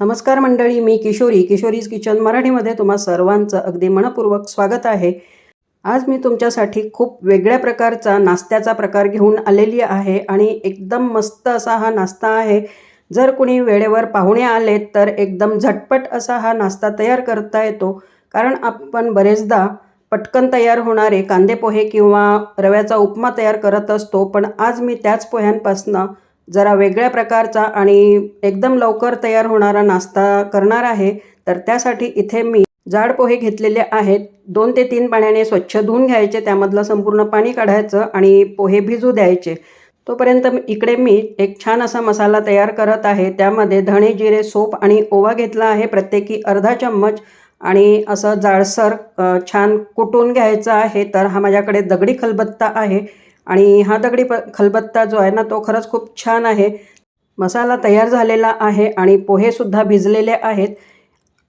नमस्कार मंडळी मी किशोरी. किशोरीज किचन मराठीमध्ये तुम्हा सर्वांचं अगदी मनपूर्वक स्वागत आहे. आज मी तुमच्यासाठी खूप वेगळ्या प्रकारचा नाश्त्याचा प्रकार घेऊन आलेली आहे आणि एकदम मस्त असा हा नाश्ता आहे. जर कुणी वेळेवर पाहुणे आले तर एकदम झटपट असा हा नाश्ता तयार करता येतो. कारण आपण बरेचदा पटकन तयार होणारे कांदे पोहे किंवा रव्याचा उपमा तयार करत असतो पण आज मी त्याच पोह्यांपासनं जरा वेगळ्या प्रकारचा आणि एकदम लवकर तयार होणारा नाश्ता करणार आहे तर त्यासाठी इथे मी जाड पोहे घेतलेले आहेत. दोन ते तीन पाण्याने स्वच्छ धुवून घ्यायचे त्यामधलं संपूर्ण पाणी काढायचं आणि पोहे भिजू द्यायचे. तोपर्यंत इकडे मी एक छान असा मसाला तयार करत आहे. त्यामध्ये धणे जिरे सोप आणि ओवा घेतला आहे प्रत्येकी अर्धा चम्मच. आणि असं जाडसर छान कुटून घ्यायचं आहे तर हा माझ्याकडे दगडी खलबत्ता आहे. आणि हा दगडी प खलबत्ता जो आहे ना तो खरंच खूप छान आहे. मसाला तयार झालेला आहे आणि पोहेसुद्धा भिजलेले आहेत.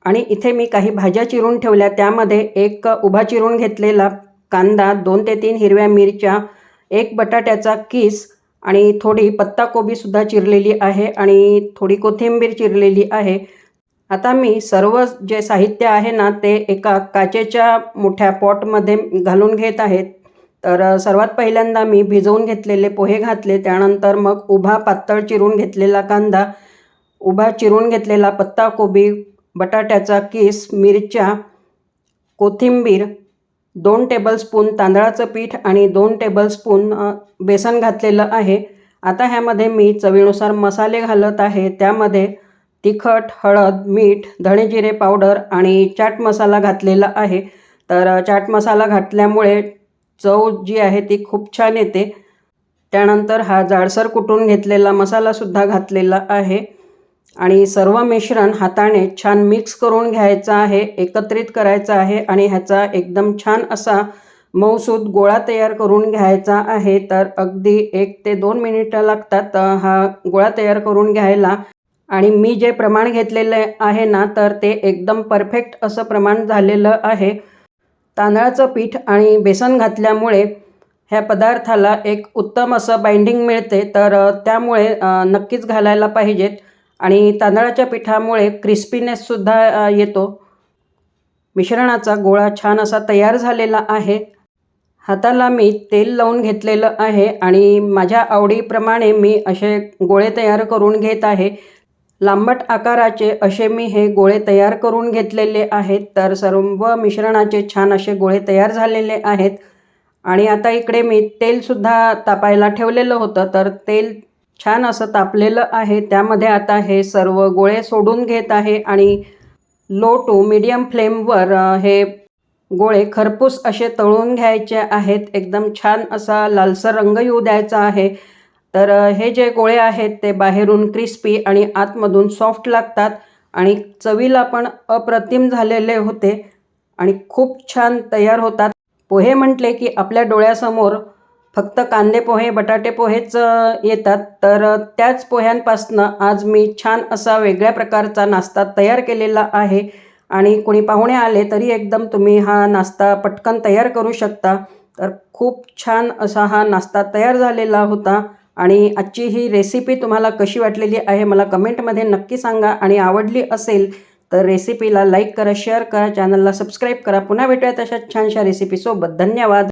आणि इथे मी काही भाज्या चिरून ठेवल्या. त्यामध्ये एक उभा चिरून घेतलेला कांदा दोन ते तीन हिरव्या मिरच्या एक बटाट्याचा किस आणि थोडी पत्ताकोबीसुद्धा चिरलेली आहे आणि थोडी कोथिंबीर चिरलेली आहे. आता मी सर्व जे साहित्य आहे ना ते एका काचेच्या मोठ्या पॉटमध्ये घालून घेत आहेत तर सर्वात पहिल्यांदा मी भिजवून घेतलेले पोहे घातले त्यानंतर मग उभा पातळ चिरून घेतलेला कांदा उभा चिरून घेतलेला पत्ताकोबी बटाट्याचा किस मिरच्या कोथिंबीर दोन टेबलस्पून तांदळाचं पीठ आणि दोन टेबलस्पून बेसन घातलेलं आहे. आता ह्यामध्ये मी चवीनुसार मसाले घालत आहे. त्यामध्ये तिखट हळद मीठ धणे जिरे पावडर आणि चाट मसाला घातलेला आहे. तर चाट मसाला घातल्यामुळे चव जी आहे ती खूप छान येते. त्यानंतर हा जाडसर कुटून घेतलेला मसालासुद्धा घातलेला आहे. आणि सर्व मिश्रण हाताने छान मिक्स करून घ्यायचं आहे एकत्रित करायचं आहे आणि ह्याचा एकदम छान असा मऊसूद गोळा तयार करून घ्यायचा आहे. तर अगदी एक ते दोन मिनिटं लागतात हा गोळा तयार करून घ्यायला. आणि मी जे प्रमाण घेतलेलं आहे ना तर ते एकदम परफेक्ट असं प्रमाण झालेलं आहे. तांदळाचं पीठ आणि बेसन घातल्यामुळे ह्या पदार्थाला एक उत्तम असं बाइंडिंग मिळते. तर त्यामुळे नक्कीच घालायला पाहिजेत. आणि तांदळाच्या पिठामुळे क्रिस्पीनेससुद्धा येतो. मिश्रणाचा गोळा छान असा तयार झालेला आहे. हाताला मी तेल लावून घेतलेलं आहे आणि माझ्या आवडीप्रमाणे मी असे गोळे तयार करून घेत आहे. लांबट आकाराचे असे मी हे गोळे तयार करून घेतलेले आहेत. तर सर्व मिश्रणाचे छान असे गोळे तयार झालेले आहेत. आणि आता इकडे मी तेलसुद्धा तापायला ठेवलेलं होतं. तर तेल छान असं तापलेलं आहे. त्यामध्ये आता हे सर्व गोळे सोडून घेत आहे. आणि लो टू मीडियम फ्लेमवर हे गोळे खरपूस असे तळून घ्यायचे आहेत. एकदम छान असा लालसर रंग येऊ द्यायचा आहे. तर हे जे गोळे आहेत ते बाहेरून क्रिस्पी आणि आतमधून सॉफ्ट लागतात आणि चवीला पण अप्रतिम झालेले होते आणि खूप छान तयार होतात. पोहे म्हटले की आपल्या डोळ्यासमोर फक्त कांदे पोहे बटाटे पोहेच येतात. तर त्याच पोह्यांपासनं आज मी छान असा वेगळ्या प्रकारचा नाश्ता तयार केलेला आहे आणि कोणी पाहुणे आले तरी एकदम तुम्ही हा नाश्ता पटकन तयार करू शकता. तर खूप छान असा हा नाश्ता तयार झालेला होता. आणि आजची ही रेसिपी तुम्हाला कशी वाटलेली आहे मला कमेंटमध्ये नक्की सांगा. आणि आवडली असेल तर रेसिपीला लाईक करा शेअर करा चॅनलला सबस्क्राईब करा. पुन्हा भेटूया तशा छानशा रेसिपीसोबत धन्यवाद.